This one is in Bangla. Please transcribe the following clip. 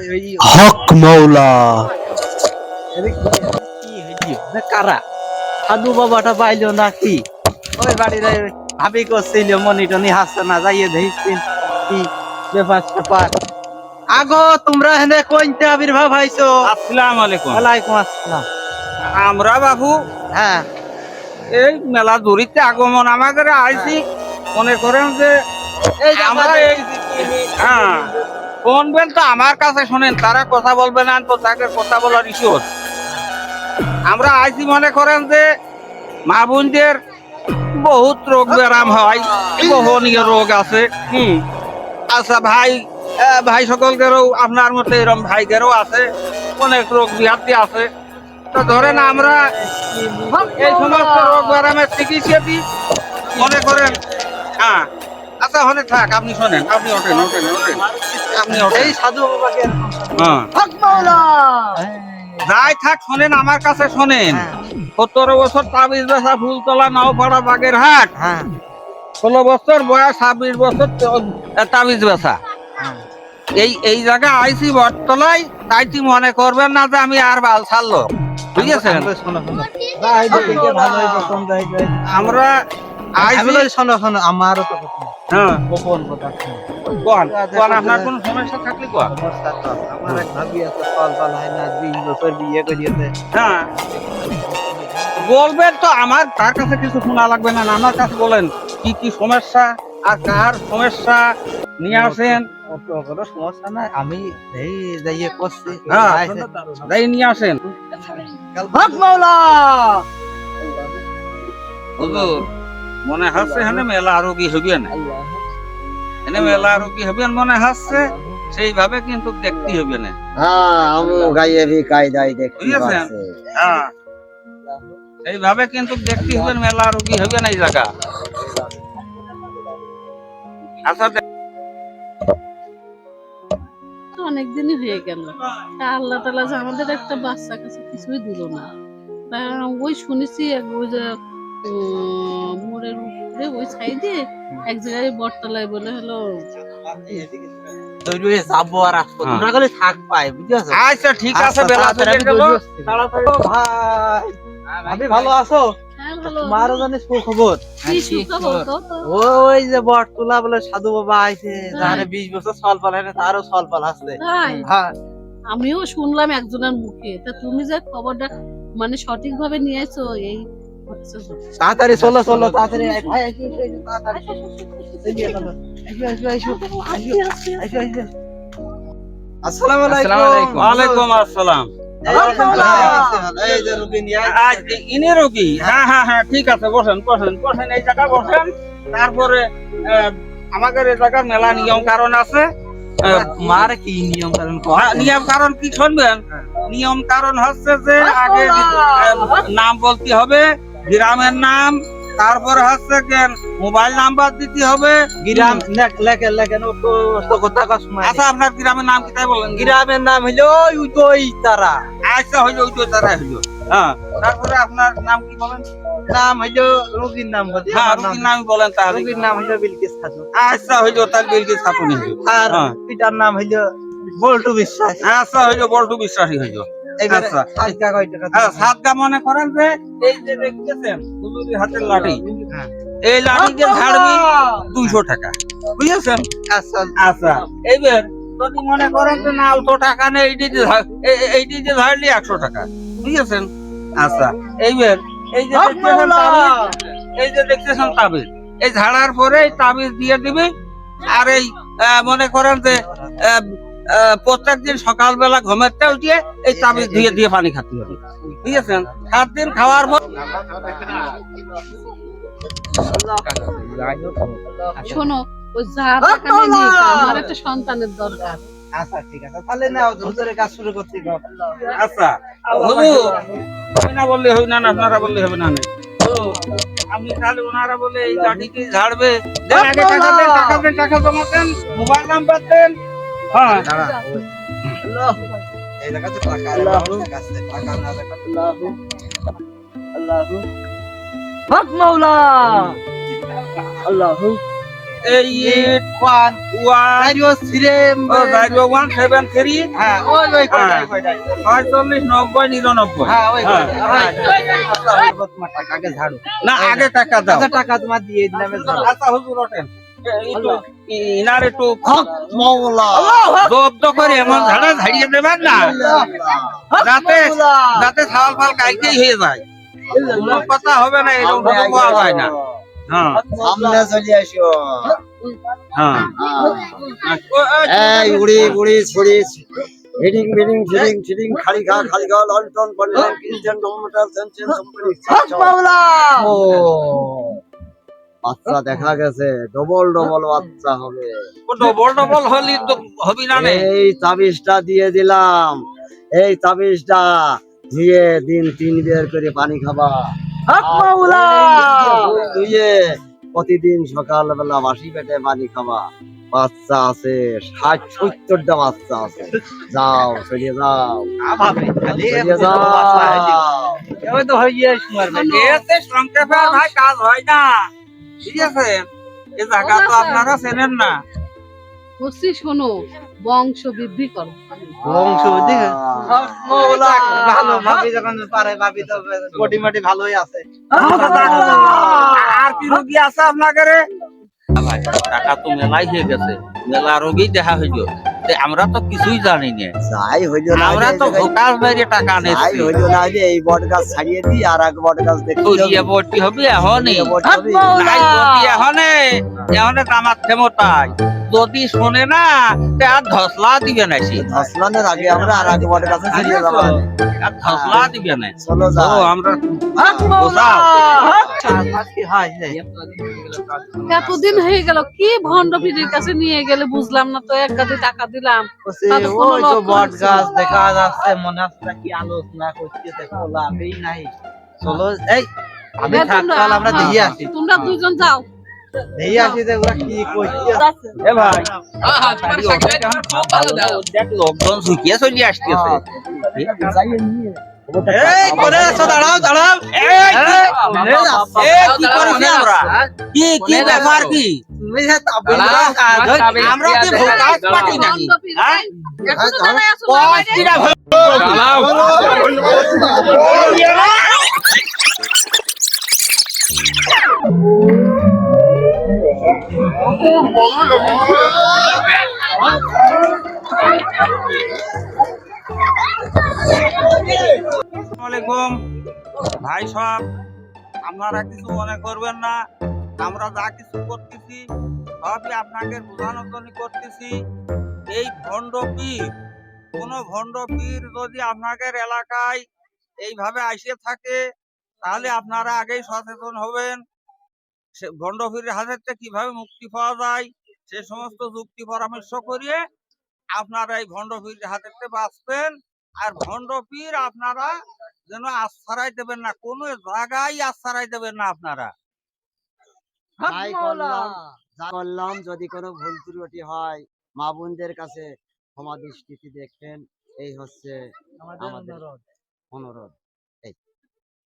হক মৌলা কারা সাধু বাবাটা পাইলো নাকি? ওই বাড়ির ভাবি করছিল মনি টনি হাসছে না যাইয়ে দেখছেন কি ব্যাপার স্যাপার। আগো তোমরা হেনে আবির্ভাব হইছো? আসসালামু আলাইকুম। ওয়ালাইকুম আসসালাম। আমরা বাবু হ্যাঁ। এই মেলা দূরিতে আগমন আমাদের আইছি। মনে করেন যে এই আমরা এই হ্যাঁ। শুনবেন তো, আমার কাছে শোনেন, তারা কথা বলবে না, তো তাকে কথা বলার ইস্যু আমরা আইছি মনে করেন যে মা বোনদের বহুত রোগ ব্যারাম হয়, বহনীয় রোগ আছে, হুম। আচ্ছা ভাই ভাই সকলদেরও আপনার মতো এরকম ভাইদেরও আছে, অনেক রোগ বিহাতি আছে। তো ধরেন আমরা এই সমস্ত রোগ ব্যারামের চিকিৎসা দিই, মনে করেন হ্যাঁ। আচ্ছা হলে থাক, আপনি শোনেন, আপনি ওঠেন ওঠেন ওঠেন। এই সাধু বাবাকে হ্যাঁ। মাওলা যাই থাক শোনেন আমার কাছে শোনেন। সতেরো বছর তাবিজ বেসা ফুলতলা নাওপাড়া বাগের হাট। হ্যাঁ। ষোলো বছর বয়স ছাব্বিশ বছর তাবিজ বেসা এই এই জায়গায় আইসি বটতলায় তাই তুই মনে করবেন না যে আমি আর বাল ছাড়লো। ঠিক যে- আমরা শোনো শোনো আমারও তো কথা হ্যাঁ। কথা। কোন কোন আপনার কোনো সমস্যা থাকলে কোন সমস্যা তো আমার এক ভাবি আছে ফল ফল হয় না বিশ বছর বিয়ে করিয়েছে। হ্যাঁ। বলবেন তো আমার তার কাছে কিছু শোনা লাগবে না আমার কাছে বলেন কি কি সমস্যা আর কার সমস্যা নিয়ে আসেন। কোনো সমস্যা নাই আমি এই যাইয়ে করছি। হ্যাঁ। নিয়ে আসেন। হক মাওলা! হুজুর মনে হচ্ছে এখানে মেলা রোগী হইবেন এখানে মেলা হইবেন মনে হচ্ছে সেইভাবে কিন্তু দেখতে হবে না। হ্যাঁ আমি গাইয়ে ভি কায়দাই দেখতে? পাচ্ছি হ্যাঁ। এইভাবে কিন্তু দেখতে হবেন মেলা হবে না এই জায়গা। আচ্ছা অনেকদিনই হয়ে গেল। তা আল্লাহ তালা যে আমাদের একটা বাচ্চা কাছে কিছুই দিল না। ওই শুনেছি ওই যে উম, মোড়ের উপরে ওই সাইডে এক জায়গায় বটতলায় বলে হলো। হয়ে হ্যাঁ। আচ্ছা ঠিক আছে আচ্ছা, বেলা। ভাই ভালো আছো? হ্যাঁ তোমারও জানি সুখবর? ওই যে বটতলা বলে সাধু বাবা আইছে যারে বিশ বছর সল পাল হয় তারও সল পাল আসছে হ্যাঁ। আমিও শুনলাম একজনের মুখে। তা তুমি যে খবরটা মানে সঠিক ভাবে নিয়েছো এই। তাড়াতাড়ি চলো চলো তাড়াতাড়ি ভাই। আসসালামু আলাইকুম ওয়ালাইকুম আসসালাম রুগী ইনি হ্যাঁ হ্যাঁ হ্যাঁ ঠিক আছে বসেন বসেন বসেন এই জায়গা বসেন তারপরে আমাদের এই জায়গার মেলা নিয়ম কারণ আছে মার কি নিয়ম কারণ হ্যাঁ, নিয়ম কারণ কি শুনবেন নিয়ম কারণ হচ্ছে যে আগে নাম বলতে হবে গ্রামের নাম তারপরে হচ্ছে মোবাইল নাম্বার দিতে হবে গ্রাম লেখ- লেখে লেখেন তো কথা আচ্ছা আপনার গ্রামের নাম কি তাই বলেন? গ্রামের নাম হইল ওই তারা। আচ্ছা হইল তো তারা হইল। হ্যাঁ তারপরে আপনার নাম কি বলেন? নাম হইল রোগীর নাম হ্যাঁ। রোগীর নাম বলেন তাহলে। রোগীর নাম হইল বিলকিস খাতুন। আচ্ছা হইল তার বিলকে স্থাপন হইল। আর হ্যাঁ। পিতার নাম হইল বল্টু বিশ্বাস। আচ্ছা হইল বল্টু বিশ্বাসী হইল। আচ্ছা। হ্যাঁ মনে করেন যে এই যে দেখতেছেন হুজুরের হাতের লাঠি। হ্যাঁ। ঝাড়বি দুইশো টাকা। বুঝেছেন? আচ্ছা। আচ্ছা। এইবার যদি মনে করেন যে না অত টাকা নেই এইটি যে এইটি ঝাড়লি একশো টাকা। বুঝেছেন? আচ্ছা। এইবার এই যে দেখতেছেন এই যে দেখতেছেন তাবিজ। এই ঝাড়ার পরে তাবিজ দিয়ে দিবি। আর এই মনে করেন যে প্রত্যেক দিন সকালবেলা ঘুমের তে উঠিয়ে এই তাবিজ দিয়ে দিয়ে পানি খাতে হবে। বুঝেছেন? সাত দিন খাওয়ার পর শোনো ওই যা টাকা নিয়ে নিয়েছে, আমার একটা সন্তানের দরকার। আচ্ছা ঠিক আছে। তাহলে না হুজুরের কাজ শুরু করতে আচ্ছা। হুজুর, আমি না বললে হবে না না আপনারা বললে হবে না না। আপনি তাহলে ওনারা বলে এই লাঠিটি ঝাড়বে। টাকা দেন টাকা দেন টাকা জমা দেন মোবাইল নাম্বার দেন। হ্যাঁ আল্লাহু eight one one three zero one seven three হ্যাঁ ওই ওই কয়টাই হ্যাঁ। কয়টাই ছয়চল্লিশ নব্বই নিরানব্বই হ্যাঁ ওই হ্যাঁ। আচ্ছা, টাকা, আগে না আগে টাকা দাও আচ্ছা টাকা তোমার দিয়ে দিলাম আচ্ছা হুজুর ওঠেন ইনার একটু জব্দ করে এমন ঝাড়া ঝাড়িয়ে দেবেন না। যাতে যাতে ছাল ফাল কালকেই হয়ে যায়। কথা হবে না এরকম পাওয়া যায় না। হ্যাঁ। সামনে চলে আসো। হ্যাঁ। উড়ি উড়ি ছড়ি হিডিং বিডিং ফিডিং ফিডিং খালি খা খালি খা লন্ডন বন্ডন কিচেন কম্পিউটার সেন্সেন সম্পূর্ণ ও। বাচ্চা দেখা গেছে ডবল ডবল বাচ্চা হবে। ডবল ডবল হলি তো হবি না নে? এই তাবিজটা দিয়ে দিলাম। এই তাবিজটা দিয়ে দিন তিন বের করে পানি খাবা। ধুয়ে প্রতিদিন সকালবেলা বাসি পেটে পানি খাবা। বাচ্চা আছে ষাট সত্তরটা বাচ্চা আছে। যাও চলে যাও। চলে যাও। তো হয়ে সংক্ষেপে ভাই কাজ হয় না। ঠিক আছে? এই জায়গা তো আপনারা চেনেন না। বলছি শোনো বংশ বৃদ্ধি করো। বংশ বৃদ্ধি? ভালো ভাবি যখন পারে ভাবি তো বডি মাটি ভালোই আছে। আর কি রোগী আছে আপনাকে রে? টাকা তো মেলাই হয়ে গেছে। মেলা রোগী দেখা হয়ে তে আমরা তো কিছুই জানি না যাই হইল না আমরা তো বাইরে টাকা যাই হইল না যে এই বট গাছ ছাড়িয়ে আর এক বট গাছ দেখি হবি এখনই। নাই ক্ষমতায় যদি শোনে না তে আর ধসলা দিবে না সে। আসলানের আগে আমরা আর এক বট গাছে ছাড়িয়ে যাব। আর ধসলা দিবে না। চলো ও যাই। আমরা বোঝাও হয় এতদিন হয়ে গেল কি ভন্ড পিটির কাছে নিয়ে গেলে বুঝলাম না তো এক গাদি টাকা দিলাম। ওই তো বট গাছ দেখা যাচ্ছে মনে হচ্ছে কি আলোচনা করতেছে লাভই নাই। চলো এই আমি হ্যাঁ, থাকতাল আমরা হ্যাঁ, দিয়ে আসি। তোমরা দুইজন যাও। লোকজন শুকিয়ে আসতেছে এই করে আছো দাঁড়াও দাঁড়াও এই, কি করেছি আমরা কি কি ব্যাপার কি। আমরা কি ভোকাল পার্টি নাকি হ্যাঁ? আসসালামাইকুম ভাই সব, আপনারা কিছু মনে করবেন না। আমরা যা কিছু করতেছি, সবই আপনাকে বোঝানোর করতেছি। এই ভণ্ড পীর, কোন ভণ্ড পীর যদি আপনাদের এলাকায় এইভাবে আসে থাকে, তাহলে আপনারা আগেই সচেতন হবেন। সে ভণ্ড পীরের থেকে কীভাবে মুক্তি পাওয়া যায় সে সমস্ত যুক্তি পরামর্শ করিয়ে আপনারা এই ভণ্ড পীরের হাতে থেকে বাঁচবেন। আর ভণ্ড পীর আপনারা যেন আশ্রয় দেবেন না কোনো জায়গায় আশ্রয় দেবেন না আপনারা। করলাম যদি কোনো ভুল ত্রুটি হয় মা বোনদের কাছে ক্ষমা দৃষ্টিতে দেখবেন। এই হচ্ছে আমাদের অনুরোধ।